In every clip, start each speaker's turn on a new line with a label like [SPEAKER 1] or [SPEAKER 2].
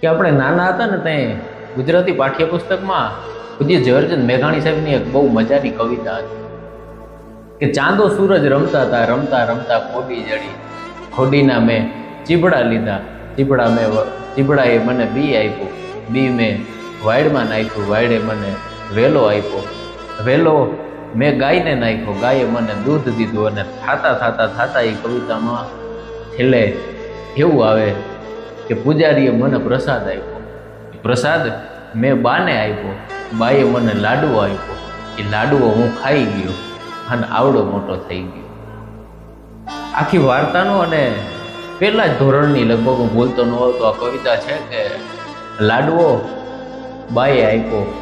[SPEAKER 1] કે આપણે નાના હતા ને ત્યાં ગુજરાતી પાઠ્યપુસ્તકમાં પૂજ્ય ઝવેરચંદ મેઘાણી સાહેબની એક બહુ મજાની કવિતા હતી. કે ચાંદો સૂરજ રમતા હતા, રમતા રમતા ખોડી જડી. ખોડીના મેં ચીબડા લીધા, ચીબડા મેં ચીબડાએ મને બી આપ્યું. બી મેં વાયડમાં નાખ્યું, વાયડે મને વેલો આપ્યો. વેલો મેં ગાયને નાખ્યો, ગાયે મને દૂધ દીધું અને થાતા થાતા થાતા એ કવિતામાં છેલ્લે એવું આવે કે પૂજારીએ મને પ્રસાદ આપ્યો. એ પ્રસાદ મેં બાને આપ્યો. બાએ મને લાડવો આપ્યો. એ લાડવો હું ખાઈ ગયો અને આવડો મોટો થઈ ગયો. આખી વાર્તાનો અને પહેલાં જ ધોરણની લગભગ હું બોલતો ન હોઉં તો આ કવિતા છે કે લાડવો બાએ આપ્યો.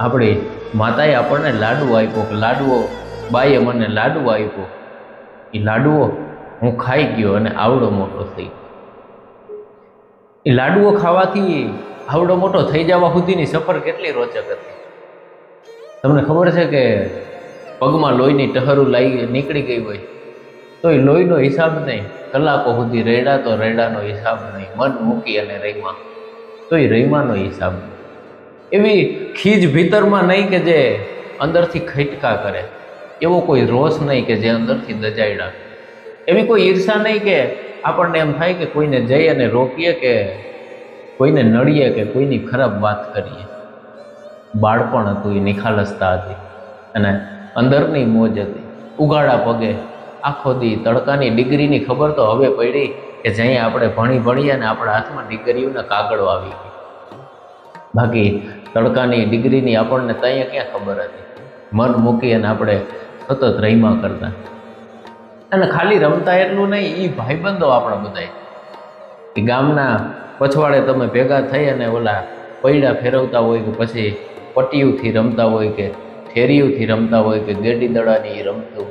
[SPEAKER 1] આપણી માતાએ આપણને લાડવો આપ્યો કે લાડવો બાએ મને લાડવો આપ્યો. એ લાડવો હું ખાઈ ગયો અને આવડો મોટો થઈ ગયો. એ લાડુઓ ખાવાથી આવડો મોટો થઈ જવા સુધીની સફર કેટલી રોચક હતી. તમને ખબર છે કે પગમાં લોહીની ટહરું લાગી નીકળી ગઈ હોય, તો એ લોહીનો હિસાબ નહીં, કલાકો સુધી રેડા તો રેડાનો હિસાબ નહીં, મન મૂકી અને રહીમાં તો એ રહીમાંનો હિસાબ એવી ખીજ ભીતરમાં નહીં કે જે અંદરથી ખટકા કરે, એવો કોઈ રોષ નહીં કે જે અંદરથી દજાયડા એવી કોઈ ઈર્ષા નહીં કે આપણને એમ થાય કે કોઈને જઈ અને રોકીએ કે કોઈને નડીએ કે કોઈની ખરાબ વાત કરીએ. બાળપણ હતું, એ નિખાલસતા હતી અને અંદરની મોજ હતી. ઉગાડા પગે આખો દી તડકાની ડિગ્રીની ખબર તો હવે પડી કે જ્યાં આપણે ભણી ભણીએ અને આપણા હાથમાં ડિગ્રીઓને કાગળો આવી ગઈ બાકી તડકાની ડિગ્રીની આપણને ત્યાં ક્યાં ખબર હતી? મન મૂકી અને આપણે સતત રહીમાં કરતા. અને ખાલી રમતા એટલું નહીં એ ભાઈબંધો આપણા બધાય. કે ગામના પછવાડે તમે ભેગા થઈ અને ઓલા પૈડા ફેરવતા હોય કે પછી પટીયુંથી રમતા હોય કે ઠેરીયુંથી રમતા હોય કે ગેડી દડાની રમતું.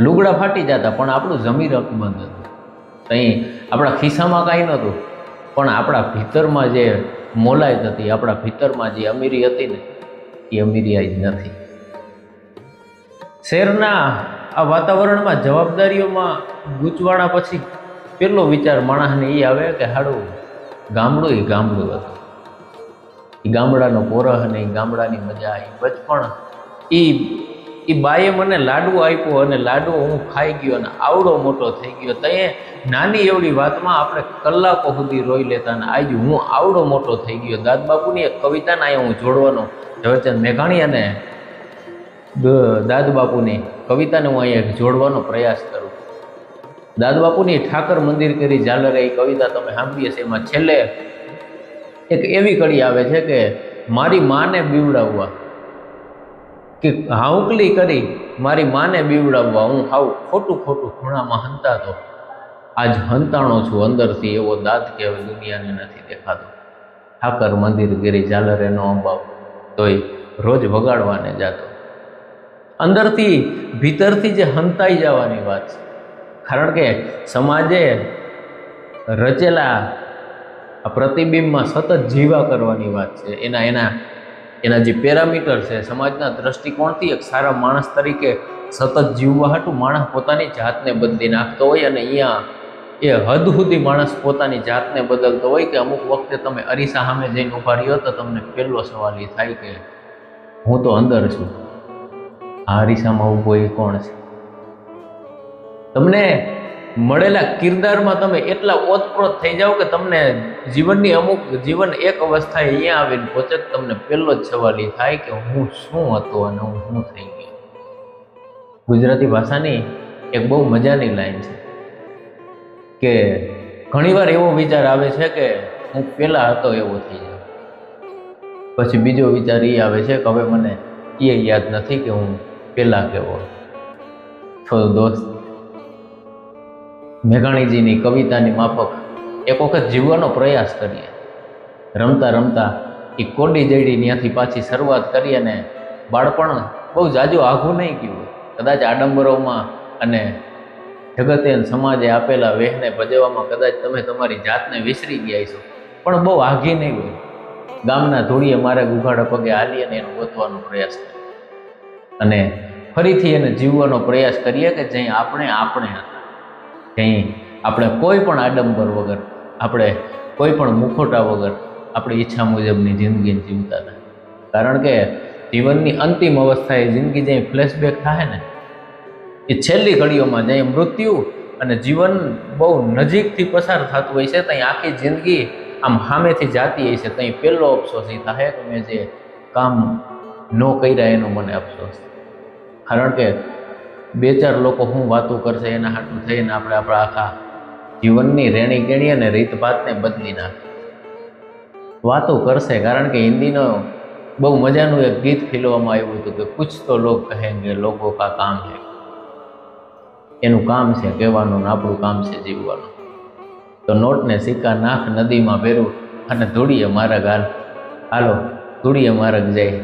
[SPEAKER 1] લુગડા ફાટી જતા, પણ આપણું જમીર અકબંધ હતું. કંઈ આપણા ખિસ્સામાં કાંઈ નહોતું. પણ આપણા ભીતરમાં જે મોલાયત હતી, આપણા ભીતરમાં જે અમીરી હતી ને એ અમીરી આજ નથી. શહેરના આ વાતાવરણમાં જવાબદારીઓમાં ગૂંચવાણા પછી પેલો વિચાર માણસને એ આવે કે હાડું, ગામડું એ ગામડું હતું. એ ગામડાનો પોરહ એ ગામડાની મજા, એ બચપણ, એ એ બાએ મને લાડવો આપ્યો અને લાડવો હું ખાઈ ગયો અને આવડો મોટો થઈ ગયો. તો નાની એવડી વાતમાં આપણે કલાકો સુધી રોઈ લેતા અને આજ હું આવડો મોટો થઈ ગયો. દાદબાપુની એક કવિતાના અહીંયા હું જોડવાનો ઝવેરચંદ મેઘાણી અને દ- દાદ બાપુની કવિતાને હું અહીંયા જોડવાનો પ્રયાસ કરું. દાદ બાપુની ઠાકર મંદિર કરી ઝાલરે એ કવિતા તમે સાંભળી હશે. એમાં છેલ્લે એક એવી કડી આવે છે કે મારી માને બીવડાવવા. કે હાઉકલી કરી મારી માને બીવડાવવા. હું હાવ ખોટું ખોટું ખૂણામાં હંતાતો. આજ હંતાણો છું અંદરથી, એવો દાંત કે હવે દુનિયાને નથી દેખાતો. ઠાકર મંદિર ગીરી ઝાલરે નો અંબાવ, તોય રોજ વગાડવાને જાતો. અંદરથી, ભીતરથી જે હંતાઈ જવાની વાત છે. કારણ કે સમાજે રચેલા આ પ્રતિબિંબમાં સતત જીવા કરવાની વાત છે. એના એના એના જે પેરામીટર છે, સમાજના દ્રષ્ટિકોણથી એક સારા માણસ તરીકે સતત જીવવા હાટું માણસ પોતાની જાતને બદલી નાખતો હોય અને અહીંયા એ હદ સુધી માણસ પોતાની જાતને બદલતો હોય કે અમુક વખતે તમે અરીસા સામે જઈને ઊભા રહ્યો તો તમને પહેલો સવાલ એ થાય કે હું તો અંદર છું. અરીસામાં ઊભો એ કોણ છે? તમને મળેલા કિરદારમાં તમે એટલા ઓતપ્રોત થઈ જાઓ કે તમને જીવનની અમુક, જીવન એક અવસ્થાએ અહીંયા આવીને પહોંચે તમને પહેલો જ સવાલ એ થાય કે હું શું હતો અને હું શું થઈ ગયો? ગુજરાતી ભાષાની એક બહુ મજાની લાઈન છે કે ઘણીવાર એવો વિચાર આવે છે કે હું પહેલાં હતો એવો થઈ જાઉં. પછી બીજો વિચાર એ આવે છે કે હવે મને એ યાદ નથી કે હું પહેલાં કેવો. તો દોસ્ત. મેઘાણીજીની કવિતાની માફક એક વખત જીવવાનો પ્રયાસ કરીએ. રમતા રમતા એ કોડી જડી ત્યાંથી પાછી શરૂઆત કરી અને બાળપણ બહુ જાજુ આઘું નહીં ગયું. કદાચ આડંબરોમાં અને જગતે સમાજે આપેલા વેહને ભજવવામાં કદાચ તમે તમારી જાતને વિસરી ગયા છો પણ બહુ આઘી નહીં હોય. ગામના ધૂળીએ મારે ગુઘાડા પગે હાલી અને એનો ગોતવાનો પ્રયાસ કર્યો. અને ફરીથી એને જીવવાનો પ્રયાસ કરીએ કે જ્યાં આપણે આપણે હતા. ક્યાંય આપણે કોઈ પણ આડંબર વગર, આપણે કોઈ પણ મુખોટા વગર, આપણી ઈચ્છા મુજબની જિંદગી જીવતા હતા. કારણ કે જીવનની અંતિમ અવસ્થા એ જિંદગી જ્યાં ફ્લેશબેક થાય ને, એ છેલ્લી ઘડીઓમાં જ્યાં મૃત્યુ અને જીવન બહુ નજીકથી પસાર થતું હોય છે, ત્યાં આખી જિંદગી આમ સામેથી જાતી હોય છે. ત્યાં પહેલો અફસોસ એ થાય કે મેં જે કામ ન કર્યા એનો મને અફસોસ. કારણ કે બે ચાર લોકો શું વાતો કરશે એના હાટું થઈને આપણે આપણા આખા જીવનની રેણી કેણી અને રીતભાતને બદલી નાખે વાતો કરશે કારણ કે હિન્દીનો બહુ મજાનું એક ગીત ખીલવામાં આવ્યું હતું કે કુછ તો લોગ કહેંગે લોકો કા કામ હે. એનું કામ છે, કહેવાનું આપણું કામ છે જીવવાનું. તો નોટને સિક્કા નાખ, નદીમાં ભેરું અને ધૂળીએ મારા ગાલ. હાલો, ધૂળીએ મારક જાય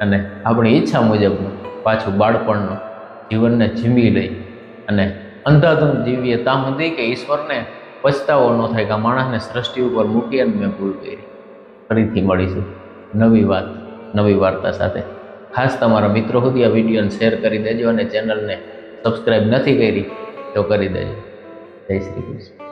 [SPEAKER 1] અને આપણી ઈચ્છા મુજબનું પાછું બાળપણનું જીવનને જીવી લઈ અને અંધાધૂન જીવીએ ત્યાં સુધી કે ઈશ્વરને પછતાવો ન થાય કે માણસને સૃષ્ટિ ઉપર મૂકી અને મેં ભૂલ કરી. ફરીથી મળીશું નવી વાત, નવી વાર્તા સાથે. ખાસ તમારા મિત્રો સુધી આ વિડીયોને શેર કરી દેજો અને ચેનલને સબસ્ક્રાઈબ નથી કરી તો કરી દેજો. જય શ્રી કૃષ્ણ.